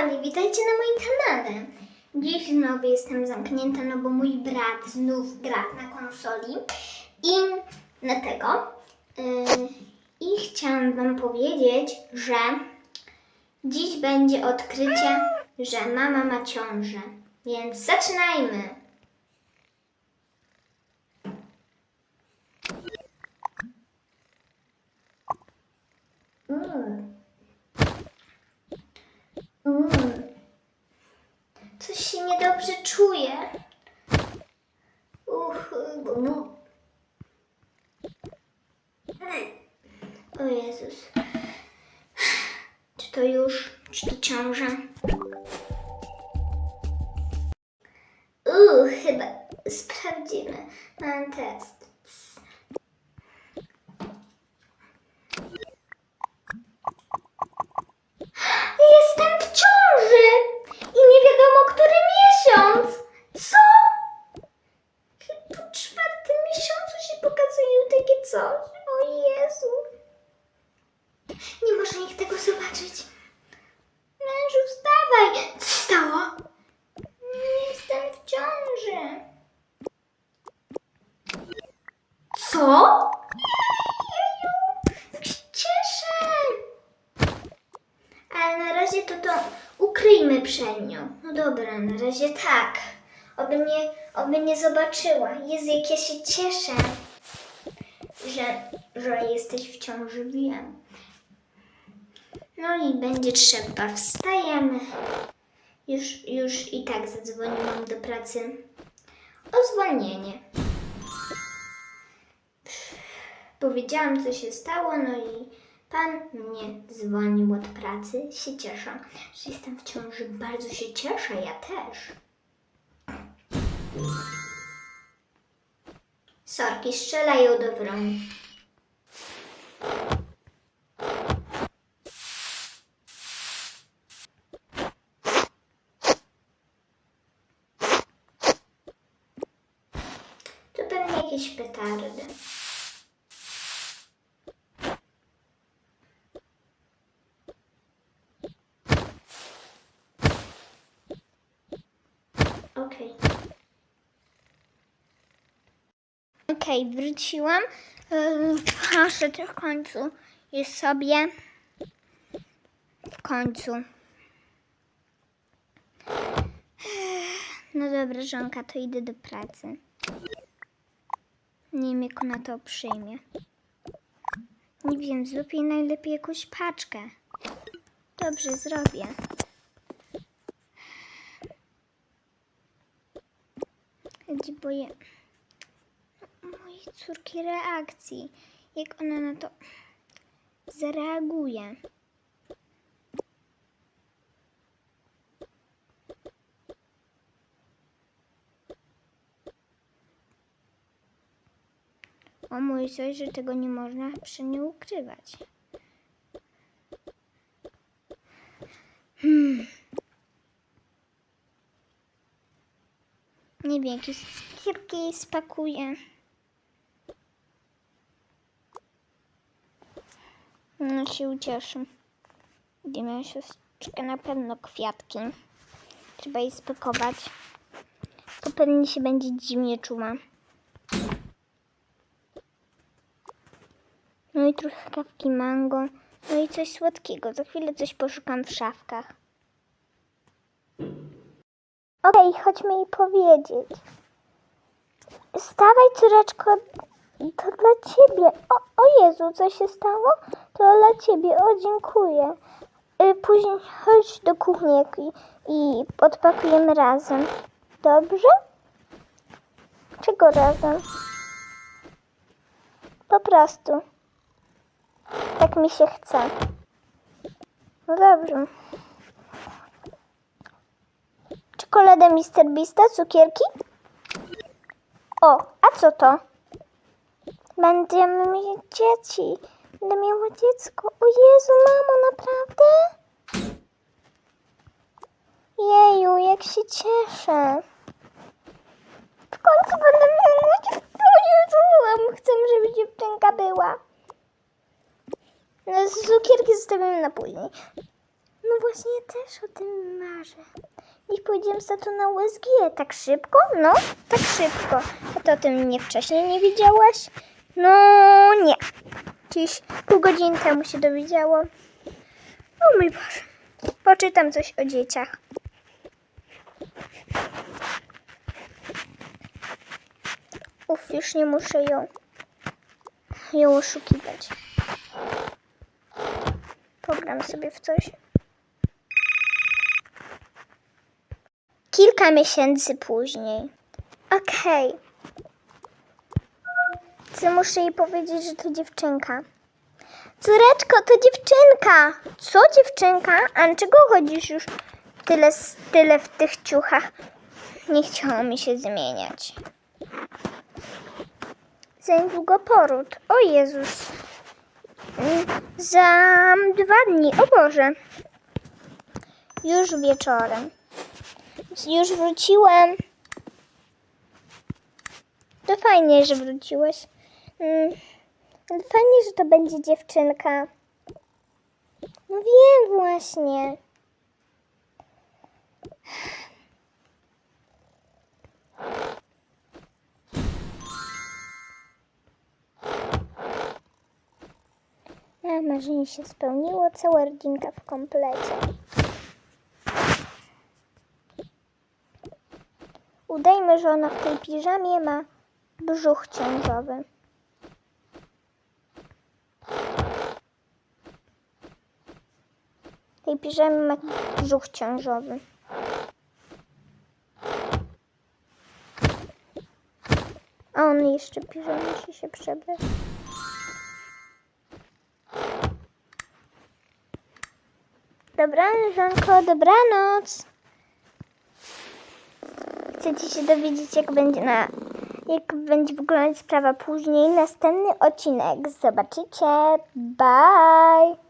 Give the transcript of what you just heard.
kochani, witajcie na moim kanale. Dziś znowu jestem zamknięta, no bo mój brat znów gra na konsoli i na tego. Yy, I chciałam wam powiedzieć, że dziś będzie odkrycie, że mama ma ciążę. Więc zaczynajmy. Mm. Coś niedobrze czuję. Uch, bu. O Jezus. Czy to już? Czy to ciąża? Uuu, chyba sprawdzimy. Mam test. Jestem w ciąży i nie wiadomo, który miesiąc. Co? Po czwartym miesiącu się pokazuje takie coś. O Jezu. Nie można ich tego zobaczyć. Mężu, wstawaj. Co stało? Jestem w ciąży. Co? Jak się cieszę. Ale na razie to to ukryjmy przed nią. No dobra, na razie tak. Oby nie, oby nie zobaczyła. Jezu, jak ja się cieszę, że, że jesteś w ciąży, wiem. No i będzie trzeba. Wstajemy. Już, już i tak zadzwoniłam do pracy o zwolnienie. Powiedziałam, co się stało, no i pan mnie zwolnił od pracy. Się cieszę, że jestem w ciąży. Bardzo się cieszę, ja też. Sorki strzelają do wron. To pewnie jakieś petardy. Okej. Okej, wróciłam. Ym, Proszę, to w końcu jest sobie. W końcu. No dobra, żonka, to idę do pracy. Nie wiem, jak ona to przyjmie. Nie wiem, zrób jej najlepiej jakąś paczkę. Dobrze, zrobię. Chodzi boję córki reakcji. Jak ona na to zareaguje. O mój coś, że tego nie można przy nie ukrywać. Hmm. Nie wiem, jakieś skierki spakuję. No się ucieszę. Gdzie miała siostryczkę na pewno kwiatki. Trzeba jej spakować. To pewnie się będzie dziwnie czuła. No i trochę kawki mango. No i coś słodkiego. Za chwilę coś poszukam w szafkach. Okej, chodźmy jej powiedzieć. Stawaj, córeczko, to dla ciebie. O, o Jezu, co się stało? To dla ciebie. O, dziękuję. Y, Później chodź do kuchni i, i odpakujemy razem. Dobrze? Czego razem? Po prostu. Tak mi się chce. No dobrze. Czekoladę Mr. Beasta, cukierki? O, a co to? Będziemy mieć dzieci. Będę miała dziecko. O Jezu, mamo, naprawdę? Jeju, jak się cieszę. W końcu będę miała dziecko. O Jezu, chcę, żeby dziewczynka była. No, cukierki zostawimy na później. No właśnie też o tym marzę. Dziś pójdziemy za to na USG. Tak szybko? No, tak szybko. A to o tym mnie wcześniej nie wiedziałaś? No, nie. Dziś pół godziny temu się dowiedziałam. O mój Boże. Poczytam coś o dzieciach. Uf, już nie muszę ją, ją oszukiwać. Pogram sobie w coś. Kilka miesięcy później. Okej. Muszę jej powiedzieć, że to dziewczynka? Córeczko, to dziewczynka! Co dziewczynka? A dlaczego chodzisz już tyle, tyle w tych ciuchach? Nie chciało mi się zmieniać. Za niedługo poród. O Jezus. Za dwa dni. O Boże. Już wieczorem. Już wróciłem. To fajnie, że wróciłeś. Mm, Fajnie, że to będzie dziewczynka. No wiem właśnie. A marzenie się spełniło, cała rodzinka w komplecie. Udajmy, że ona w tej piżamie ma brzuch ciążowy. Piżamie ma brzuch ciążowy. A on jeszcze piżamie musi się przebrać. Dobranoc, Żonko, dobranoc. Chcecie się dowiedzieć, jak będzie na, jak będzie wyglądać sprawa później? Następny odcinek zobaczycie. Bye!